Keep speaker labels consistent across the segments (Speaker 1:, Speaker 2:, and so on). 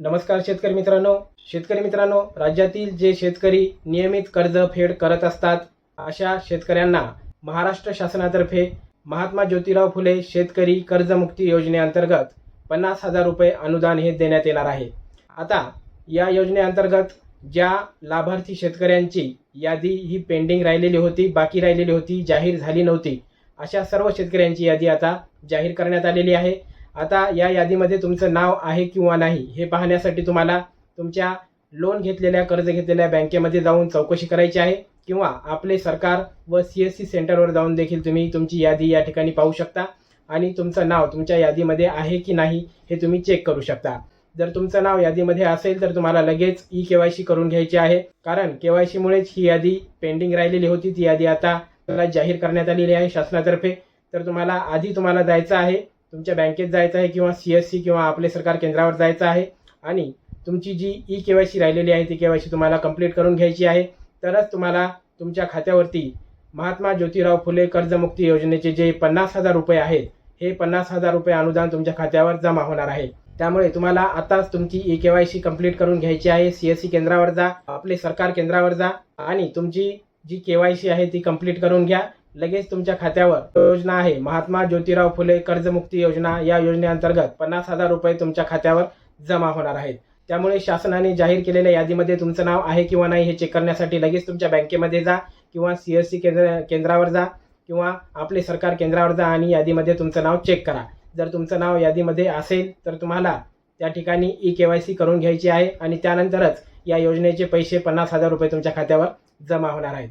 Speaker 1: नमस्कार शेतकरी मित्रांनो. शेतकरी मित्रांनो राज्यातील जे शेतकरी नियमित कर्ज फेड करत असतात अशा शेतकऱ्यांना महाराष्ट्र शासनातर्फे महात्मा ज्योतिराव फुले शेतकरी कर्जमुक्ती योजनेअंतर्गत पन्नास हजार रुपये अनुदान हे देण्यात येणार आहे. आता या योजनेअंतर्गत ज्या लाभार्थी शेतकऱ्यांची यादी ही पेंडिंग राहिलेली होती बाकी राहिलेली होती जाहीर झाली नव्हती अशा सर्व शेतकऱ्यांची यादी आता जाहीर करण्यात आलेली आहे. आता या यादीमध्ये तुमचं नाव आहे किंवा नाही हे पाहण्यासाठी तुम्हाला तुमच्या लोन घेतलेल्या कर्ज घेतलेल्या बँकेमध्ये जाऊन चौकशी करायची आहे किंवा आपले सरकार व सी एस सी सेंटरवर जाऊन देखील तुम्ही तुमची यादी या ठिकाणी पाहू शकता आणि तुमचं नाव तुमच्या यादीमध्ये आहे की नाही हे तुम्ही चेक करू शकता. जर तुमचं नाव यादीमध्ये असेल तर तुम्हाला लगेच ई के वाय सी करून घ्यायची आहे. कारण के वाय सीमुळेच ही यादी पेंडिंग राहिलेली होती. ती यादी आता जाहीर करण्यात आलेली आहे शासनातर्फे. तर तुम्हाला आधी तुम्हाला जायचं आहे तुमच्या बँकेत जायचं आहे किंवा सी एस सी किंवा आपले सरकार केंद्रावर जायचं आहे आणि तुमची जी ई के वाय सी राहिलेली आहे ती के वाय सी तुम्हाला कंप्लीट करून घ्यायची आहे तरच तुम्हाला तुमच्या खात्यावरती महात्मा ज्योतिराव फुले कर्जमुक्ती योजनेचे जे पन्नास हजार रुपये आहेत हे पन्नास हजार रुपये अनुदान तुमच्या खात्यावर जमा होणार आहे. त्यामुळे तुम्हाला आताच तुमची E K Y C complete करून घ्यायची आहे सी एस सी केंद्रावर जा आपले सरकार केंद्रावर जा आणि तुमची जी के वाय सी आहे ती कंप्लीट करून घ्या. लगेच तुमच्या खात्यावर योजना आहे. महात्मा ज्योतिराव फुले कर्जमुक्ती योजना या योजनेअंतर्गत पन्नास हजार रुपये तुमच्या खात्यावर जमा होणार आहेत. त्यामुळे शासनाने जाहीर केलेल्या यादीमध्ये तुमचं नाव आहे किंवा नाही हे चेक करण्यासाठी लगेच तुमच्या बँकेमध्ये जा किंवा सी एस सी केंद्र केंद्रावर जा किंवा आपले सरकार केंद्रावर जा आणि यादीमध्ये तुमचं नाव चेक करा. जर तुमचं नाव यादीमध्ये असेल तर तुम्हाला त्या ठिकाणी ई के वाय सी करून घ्यायची आहे आणि त्यानंतरच या योजनेचे पैसे पन्नास हजार रुपये तुमच्या खात्यावर जमा होणार आहेत.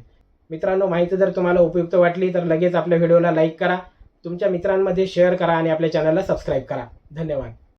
Speaker 1: मित्रांनो माहिती जर तुम्हाला उपयुक्त वाटली तर लगेच आपल्या व्हिडिओला लाईक करा. तुमच्या मित्रांमध्ये शेअर करा आणि आपल्या चॅनलला सबस्क्राईब करा. धन्यवाद.